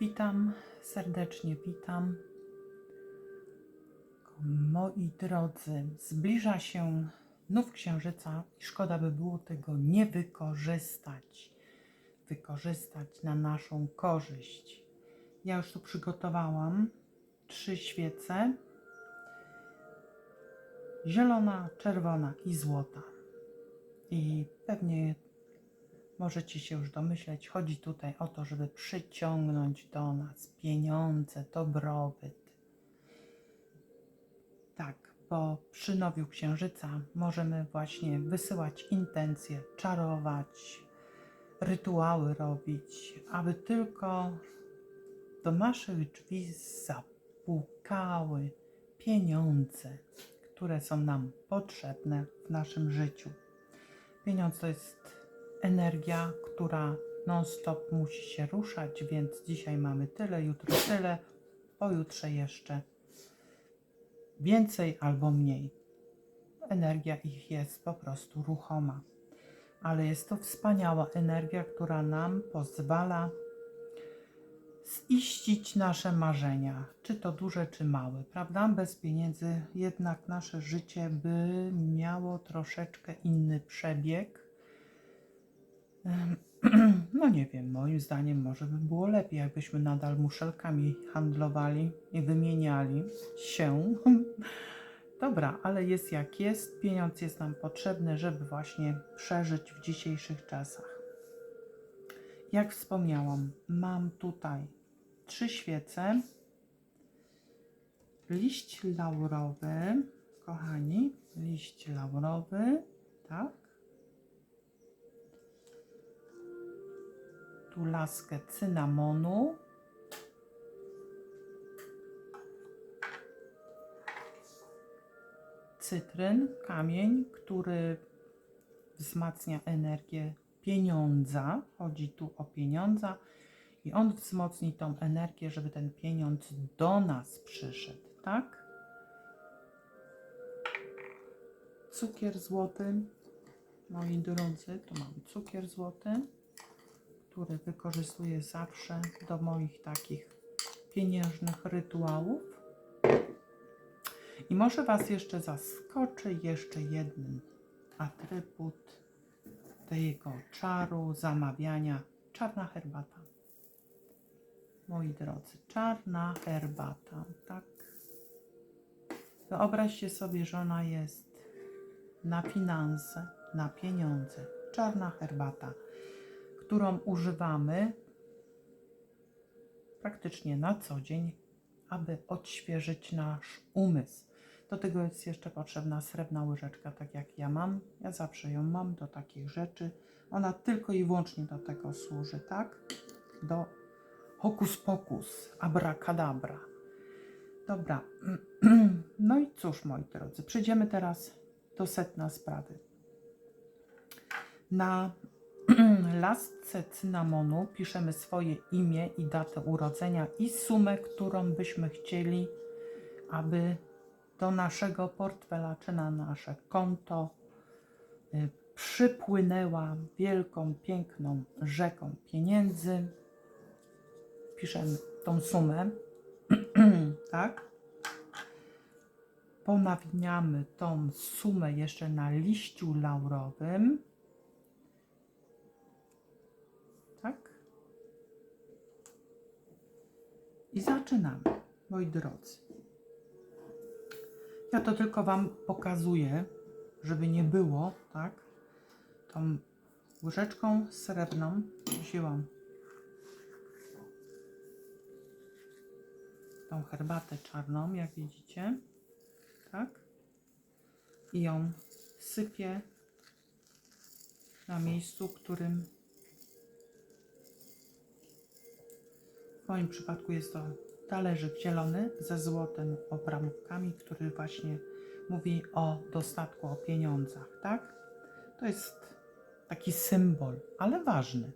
Witam, serdecznie witam. Moi drodzy, zbliża się nów księżyca i szkoda by było tego nie wykorzystać. Wykorzystać na naszą korzyść. Ja już tu przygotowałam trzy świece. Zielona, czerwona i złota. I pewnie Możecie się już domyśleć, chodzi tutaj o to, żeby przyciągnąć do nas pieniądze, dobrobyt. Tak, bo przy nowiu księżyca możemy właśnie wysyłać intencje, czarować, rytuały robić, aby tylko do naszych drzwi zapukały pieniądze, które są nam potrzebne w naszym życiu. Pieniądz to jest energia, która non-stop musi się ruszać, więc dzisiaj mamy tyle, jutro tyle, pojutrze jeszcze więcej albo mniej. Energia ich jest po prostu ruchoma, ale jest to wspaniała energia, która nam pozwala ziścić nasze marzenia, czy to duże, czy małe, prawda? Bez pieniędzy jednak nasze życie by miało troszeczkę inny przebieg No nie wiem, moim zdaniem może by było lepiej, jakbyśmy nadal muszelkami handlowali i wymieniali się. Dobra, ale jest jak jest. Pieniądz jest nam potrzebny, żeby właśnie przeżyć w dzisiejszych czasach. Jak wspomniałam, mam tutaj trzy świece. Liść laurowy, kochani, liść laurowy, tak? Tu laskę cynamonu. Cytryn, kamień, który wzmacnia energię pieniądza. Chodzi tu o pieniądza i on wzmocni tą energię, żeby ten pieniądz do nas przyszedł, tak? Cukier złoty, moi drodzy, tu mam cukier złoty który wykorzystuję zawsze do moich takich pieniężnych rytuałów. I może Was jeszcze zaskoczy jeszcze jeden atrybut tego czaru zamawiania czarna herbata. Moi drodzy, czarna herbata, tak? Wyobraźcie sobie, że ona jest na finanse, na pieniądze. Czarna herbata którą używamy praktycznie na co dzień, aby odświeżyć nasz umysł. Do tego jest jeszcze potrzebna srebrna łyżeczka, tak jak ja mam. Ja zawsze ją mam do takich rzeczy. Ona tylko i wyłącznie do tego służy, tak? Do hokus pokus, abracadabra. Dobra. No i cóż, moi drodzy, przejdziemy teraz do setna sprawy. Na lasce cynamonu piszemy swoje imię i datę urodzenia i sumę, którą byśmy chcieli, aby do naszego portfela czy na nasze konto y, przypłynęła wielką, piękną rzeką pieniędzy. Piszemy tą sumę, tak? Ponawiniamy tą sumę jeszcze na liściu laurowym I zaczynamy, moi drodzy. Ja to tylko Wam pokazuję, żeby nie było, tak? Tą łyżeczką srebrną wzięłam tą herbatę czarną, jak widzicie, tak? I ją sypię na miejscu, którym W moim przypadku jest to talerzyk zielony ze złotym opramówkami, który właśnie mówi o dostatku, o pieniądzach, tak? To jest taki symbol, ale ważny,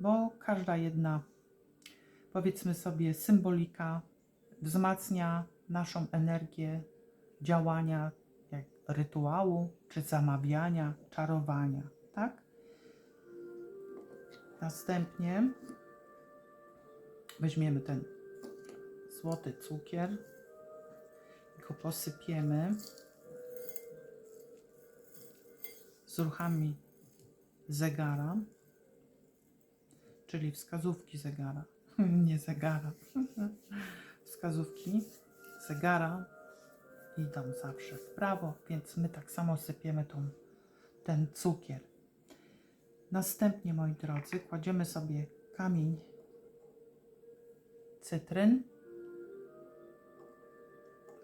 bo każda jedna, powiedzmy sobie, symbolika wzmacnia naszą energię działania, jak rytuału, czy zamawiania, czarowania, tak? Następnie weźmiemy ten złoty cukier go posypiemy z ruchami zegara, czyli wskazówki zegara, nie zegara, wskazówki zegara idą zawsze w prawo, więc my tak samo sypiemy tą, ten cukier. Następnie, moi drodzy, kładziemy sobie kamień cytryn.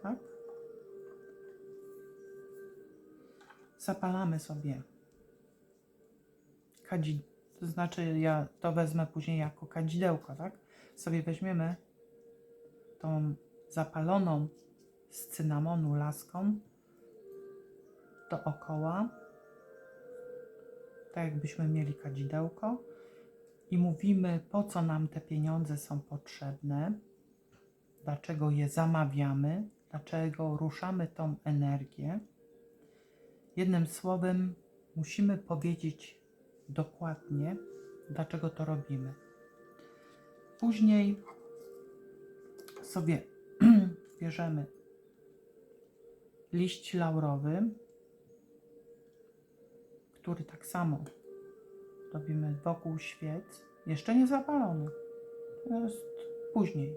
Tak? Zapalamy sobie kadzi, to znaczy ja to wezmę później jako kadzidełko, tak? Sobie weźmiemy tą zapaloną z cynamonu laską dookoła, tak jakbyśmy mieli kadzidełko i mówimy, po co nam te pieniądze są potrzebne, dlaczego je zamawiamy, dlaczego ruszamy tą energię. Jednym słowem, musimy powiedzieć dokładnie, dlaczego to robimy. Później sobie bierzemy liść laurowy, który tak samo robimy wokół świec, jeszcze nie zapalony. To jest później.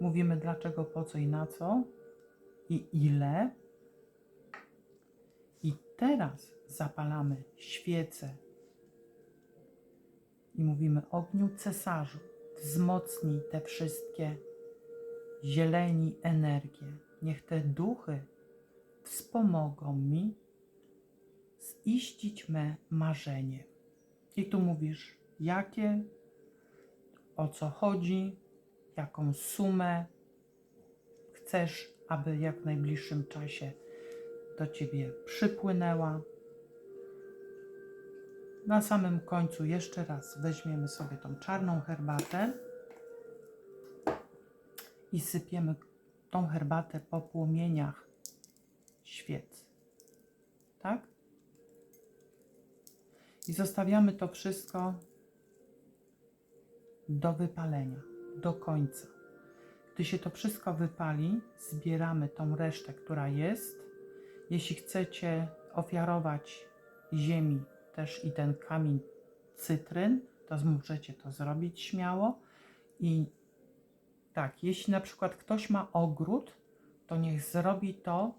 Mówimy dlaczego, po co i na co i ile. I teraz zapalamy świecę i mówimy ogniu cesarzu, wzmocnij te wszystkie zieleni energie. Niech te duchy wspomogą mi ziścić me marzenie. I tu mówisz, jakie, o co chodzi, jaką sumę chcesz, aby jak w najbliższym czasie do ciebie przypłynęła. Na samym końcu jeszcze raz weźmiemy sobie tą czarną herbatę i sypiemy tą herbatę po płomieniach świec. Tak? I zostawiamy to wszystko do wypalenia, do końca. Gdy się to wszystko wypali, zbieramy tą resztę, która jest. Jeśli chcecie ofiarować ziemi też i ten kamień cytryn, to możecie to zrobić śmiało. I tak, jeśli na przykład ktoś ma ogród, to niech zrobi to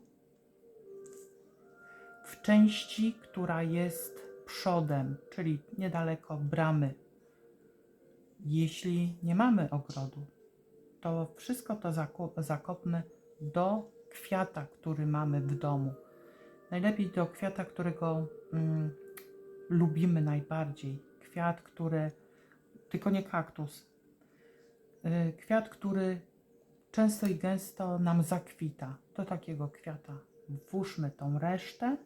w części, która jest przodem, czyli niedaleko bramy. Jeśli nie mamy ogrodu, to wszystko to zakopmy do kwiata, który mamy w domu. Najlepiej do kwiata, którego mm, lubimy najbardziej. Kwiat, który, tylko nie kaktus. Yy, kwiat, który często i gęsto nam zakwita. Do takiego kwiata włóżmy tą resztę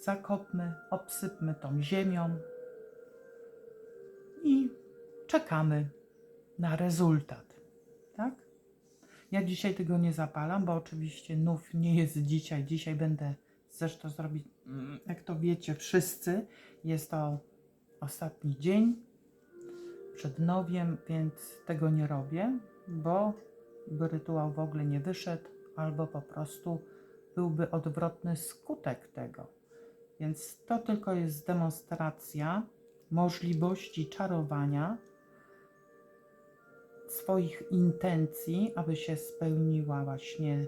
zakopmy, obsypmy tą ziemią i czekamy na rezultat. Tak? Ja dzisiaj tego nie zapalam, bo oczywiście nów nie jest dzisiaj. Dzisiaj będę zresztą zrobić, mm, jak to wiecie wszyscy, jest to ostatni dzień przed nowiem, więc tego nie robię, bo by rytuał w ogóle nie wyszedł, albo po prostu byłby odwrotny skutek tego. Więc to tylko jest demonstracja możliwości czarowania swoich intencji, aby się spełniła właśnie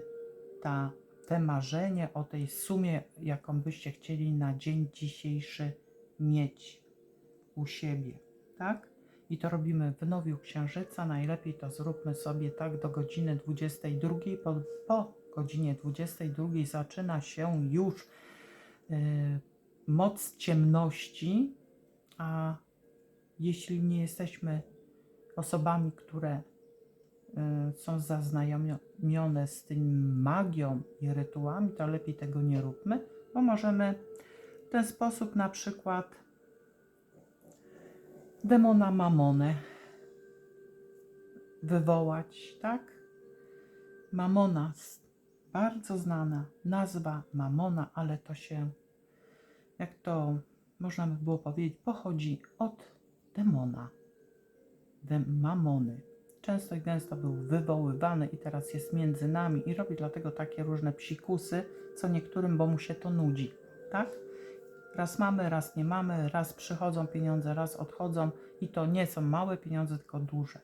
ta, te marzenie o tej sumie, jaką byście chcieli na dzień dzisiejszy mieć u siebie, tak? I to robimy w nowiu księżyca. Najlepiej to zróbmy sobie tak do godziny 22. Po, po godzinie 22 zaczyna się już moc ciemności, a jeśli nie jesteśmy osobami, które y, są zaznajomione z tym magią i rytuałami, to lepiej tego nie róbmy, bo możemy w ten sposób na przykład demona Mamonę wywołać, tak? Mamona bardzo znana nazwa Mamona, ale to się, jak to można by było powiedzieć, pochodzi od demona dem- mamony. Często i gęsto był wywoływany i teraz jest między nami i robi dlatego takie różne psikusy, co niektórym, bo mu się to nudzi, tak? Raz mamy, raz nie mamy, raz przychodzą pieniądze, raz odchodzą i to nie są małe pieniądze, tylko duże.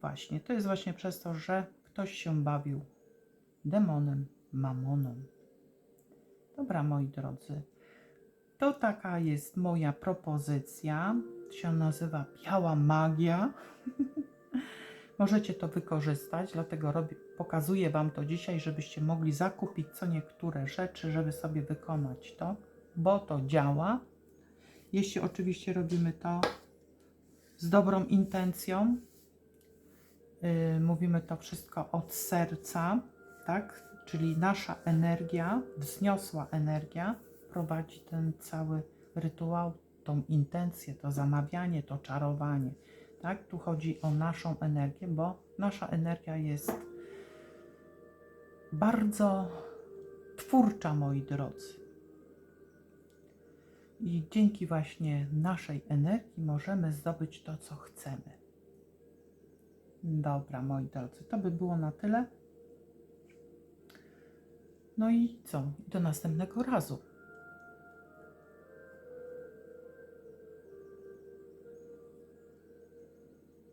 Właśnie, to jest właśnie przez to, że ktoś się bawił demonem, mamoną. Dobra, moi drodzy, to taka jest moja propozycja. Się nazywa Biała Magia. Możecie to wykorzystać, dlatego robię, pokazuję Wam to dzisiaj, żebyście mogli zakupić co niektóre rzeczy, żeby sobie wykonać to, bo to działa. Jeśli oczywiście robimy to z dobrą intencją, yy, mówimy to wszystko od serca, tak? Czyli nasza energia, wzniosła energia prowadzi ten cały rytuał, tą intencję, to zamawianie, to czarowanie. Tak? Tu chodzi o naszą energię, bo nasza energia jest bardzo twórcza, moi drodzy. I dzięki właśnie naszej energii możemy zdobyć to, co chcemy. Dobra, moi drodzy, to by było na tyle. No i co? Do następnego razu.